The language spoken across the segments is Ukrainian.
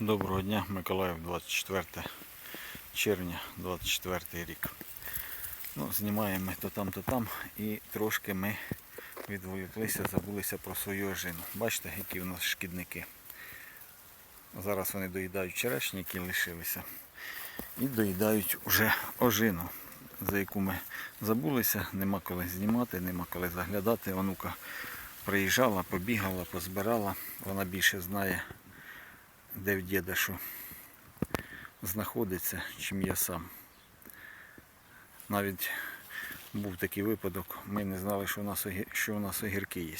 Доброго дня, Миколаїв, 24 червня, 24 рік. Ну, знімаємо то там, то там і трошки ми відволіклися, забулися про свою ожину. Бачите, які у нас шкідники. Зараз вони доїдають черешні, які лишилися. І доїдають уже ожину, за яку ми забулися, нема коли знімати, нема коли заглядати. Онука приїжджала, побігала, позбирала. Вона більше знає де в діда що знаходиться, чим я сам. Навіть був такий випадок, ми не знали, що у нас, що у нас огірки є.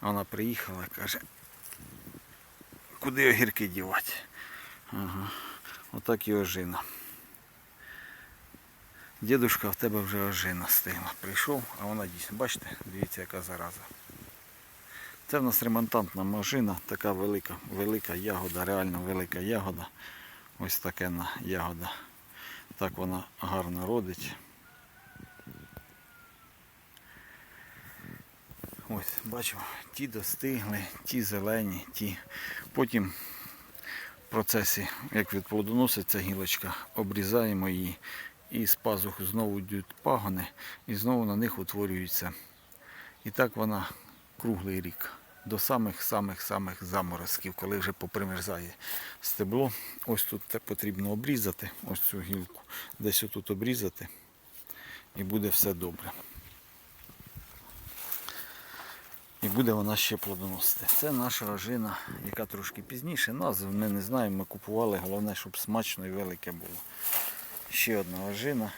Вона приїхала каже, куди огірки дівати? Ага. Отак і ожина. Дідушка, в тебе вже ожина стигла. Прийшов, а вона дійсно, бачите, дивіться, яка зараза. Це в нас ремонтантна машина, така велика, велика ягода, реально велика ягода. Ось таке на ягода. Так вона гарно родить. Ось, бачимо, ті достигли, ті зелені, ті. Потім в процесі, як відплодоноситься гілочка, обрізаємо її і з пазух знову йдуть пагони, і знову на них утворюються. І так вона круглий рік. До самих-самих-самих заморозків, коли вже попримерзає стебло. Ось тут потрібно обрізати, ось цю гілку, десь отут обрізати, і буде все добре. І буде вона ще плодоносити. Це наша ожина, яка трошки пізніше. Назв ми не знаємо, ми купували, головне, щоб смачно і велике було. Ще одна ожина,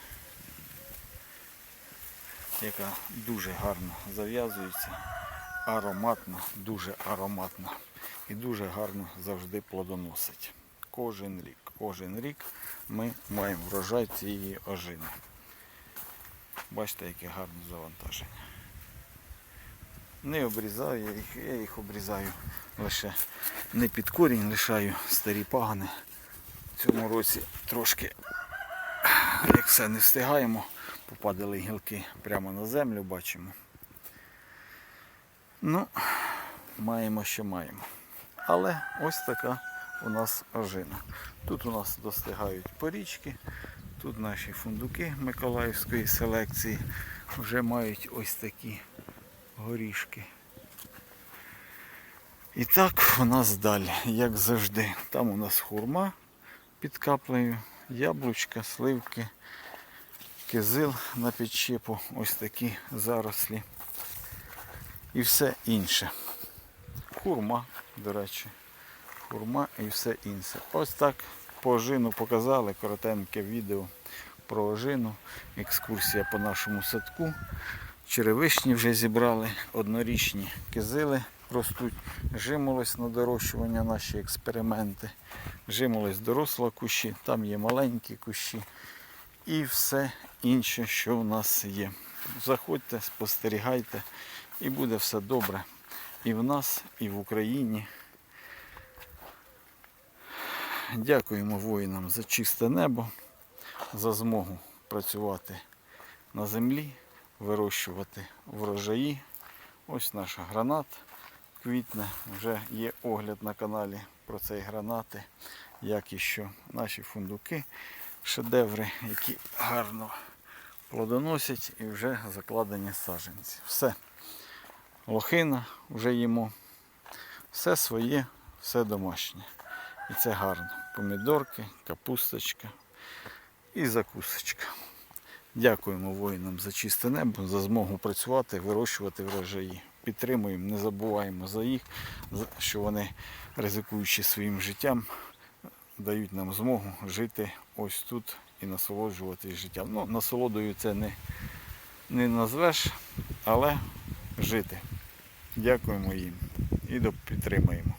яка дуже гарно зав'язується ароматна, дуже ароматна і дуже гарно завжди плодоносить. Кожен рік. Кожен рік ми маємо врожай цієї ожини. Бачите, яке гарне завантаження. Не обрізаю я їх, я їх обрізаю лише не під корінь, лишаю старі пагани. В цьому році трошки, як все не встигаємо, попадали гілки прямо на землю, бачимо. Ну, маємо, що маємо. Але ось така у нас ожина. Тут у нас достигають порічки, тут наші фундуки Миколаївської селекції вже мають ось такі горішки. І так у нас далі, як завжди. Там у нас хурма під каплею, яблучка, сливки, кизил на підчепу, ось такі зарослі і все інше. Хурма, до речі, хурма і все інше. Ось так по ожину показали коротеньке відео про ожину, екскурсія по нашому садку. Черевишні вже зібрали, однорічні кизили ростуть. Жимолось на дорощування наші експерименти. Жимолось доросла кущі, там є маленькі кущі і все інше, що в нас є. Заходьте, спостерігайте, і буде все добре. І в нас, і в Україні. Дякуємо воїнам за чисте небо, за змогу працювати на землі, вирощувати врожаї. Ось наш гранат квітне. Вже є огляд на каналі про цей гранати, як і що наші фундуки, шедеври, які гарно плодоносять і вже закладені саджанці. Все. Лохина вже їмо. Все своє, все домашнє. І це гарно. Помідорки, капусточка і закусочка. Дякуємо воїнам за чисте небо, за змогу працювати, вирощувати врожаї. Підтримуємо, не забуваємо за їх, що вони, ризикуючи своїм життям, дають нам змогу жити ось тут і насолоджуватись життям. Ну, насолодою це не, не назвеш, але жити. Дякуємо їм і підтримуємо.